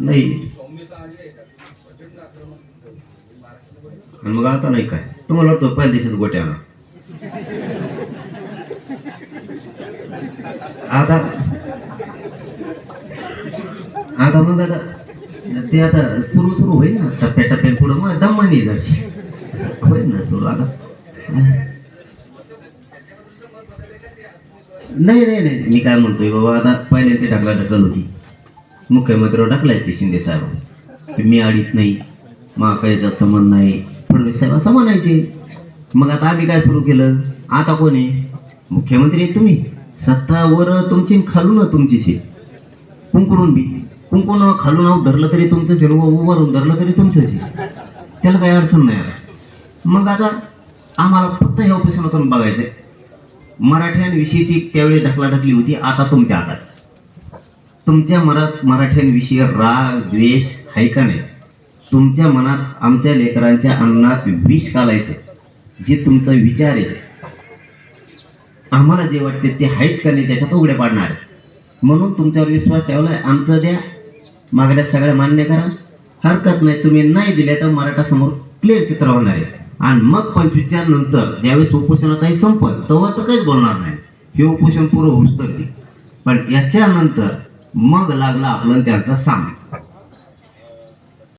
नाही. मग आता नाही काय? तुम्हाला वाटतं पहिल्या दिवसात गोट्या आणा. आता. आता मग आता ते आता सुरू सुरू होईल ना. टप्प्या टप्प्या पुढं. मग दमानी जरशी होईल ना सुरू आता. नाही नाही नाही. मी काय म्हणतोय बाबा आता पहिले ते ढकला ढकल होती. मुख्यमंत्र्यावर ढकलाय ते शिंदे साहेब. मी अडीत नाही महाकायचा समान नाही फडणवीस साहेब असं म्हणायचे मग आता आम्ही काय सुरू केलं? आता कोण आहे? मुख्यमंत्री आहे तुम्ही. सत्ता वर तुमची खालून तुमची शे कुंकडून बी. कुंकून खालून आहोत धरलं तरी तुमचं आहे. उभारून धरलं तरी तुमचंच त्याला काही अडचण नाही. मग आता आम्हाला फक्त ह्या ऑपरेशनातून बघायचंय. मराठ्यांविषयी ती त्यावेळी ढकलाढकली होती आता तुमच्या हातात. तुमच्या मनात मराठ्यांविषयी राग द्वेष आहे का नाही? तुमच्या मनात आमच्या लेकरांच्या अन्नात विष घालायचं जे तुमचा विचार आहे. आम्हाला जे वाटते ते आहेत का नाही त्याच्यात उघडे पाडणार म्हणून तुमच्यावर विश्वास ठेवला आहे आमचं द्या. मागण्या सगळ्या मान्य करा. हरकत नाही तुम्ही नाही दिल्या तर मराठा समोर क्लिअर चित्र होणार आहे. आणि मग पंचवीसच्या नंतर ज्यावेळेस उपोषणातही संपल तेव्हा तर काहीच बोलणार नाही हे उपोषण पुरं होतं ते. पण याच्यानंतर मग लागला आपलं त्यांचा सामना